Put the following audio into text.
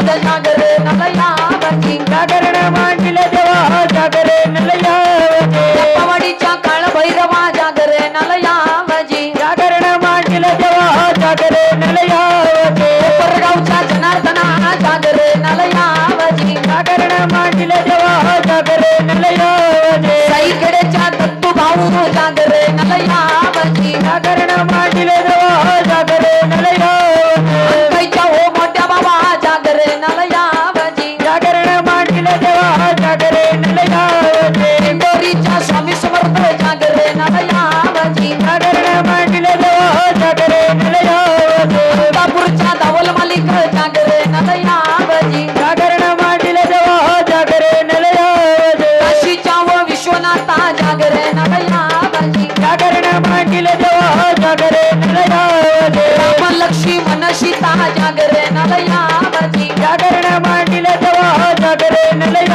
காதல் நகரு நலையாவதி. நகரண மாண்டில தேவா நகரு நிலையாவதி. தப்பமடி ಜಾಗರೆ ನಲಯ ಜಾಗರಣ ಮಾಡಿಲ್ಲದವ ಜಾಗರೆ ನೆಲೆಯ